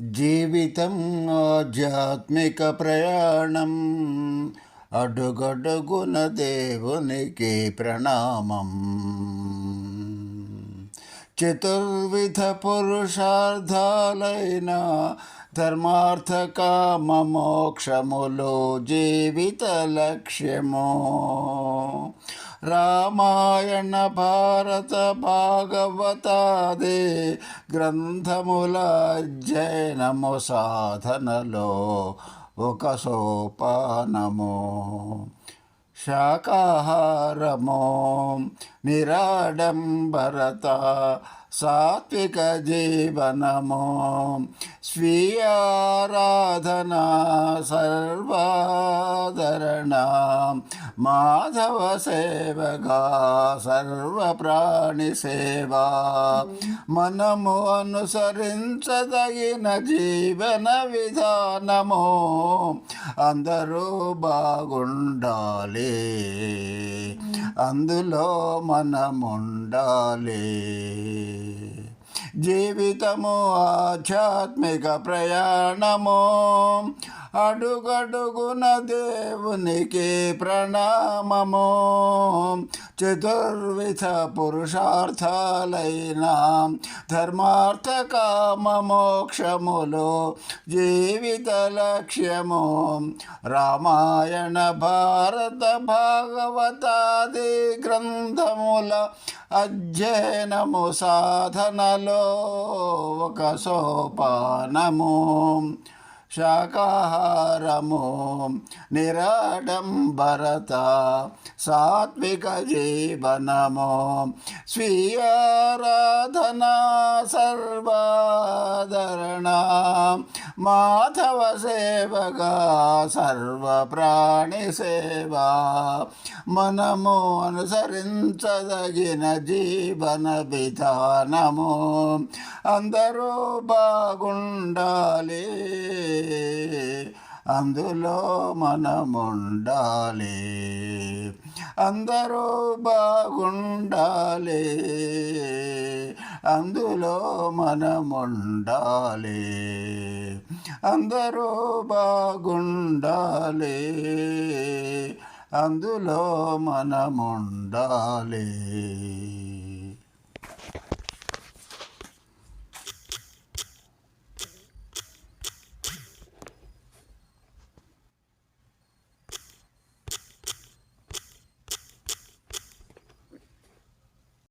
జీవితం ఆధ్యాత్మిక ప్రయాణం. అడుగడుగున దేవునికి ప్రణామం. చతుర్విధ పురుషార్థాలైన ధర్మార్థ కామ మోక్షములో జీవిత లక్ష్యము. రామాయణ భారత భాగవతాదే గ్రంథముల అధ్యయనము సాధనలో ఒక సోపానము. శాకాహారము నిరాడంబరత సాత్విక జీవనము. స్వీయారాధన సర్వాదరణ మాధవ సేవగా సర్వ ప్రాణి సేవా. మనము అనుసరించదగిన జీవన విధానము. అందరూ బాగుండాలి. అందులో మనముండాలి. జీవితము ఆధ్యాత్మిక ప్రయాణము. అడుగడుగున దేవునికి ప్రణామము. చతుర్విధ పురుషార్థాలైన ధర్మార్థ కామ మోక్షములు జీవిత లక్ష్యము. రామాయణ భారత భాగవతాది గ్రంథముల అధ్యయనము సాధనలో ఒక సోపానము శాకాహారము నిరాడంబరత సాత్విక జీవనము స్వీయారాధన సర్వాదరణ మాధవ సేవగా సర్వప్రాణి సేవ. మనము అనుసరించదగిన జీవన విధానము. అందరూ బాగుండాలి. అందులో మనముండాలి. అందరూ బాగుండాలి. అందులో మనముండాలి. అందరూ బాగుండాలి. అందులో మనముండాలి.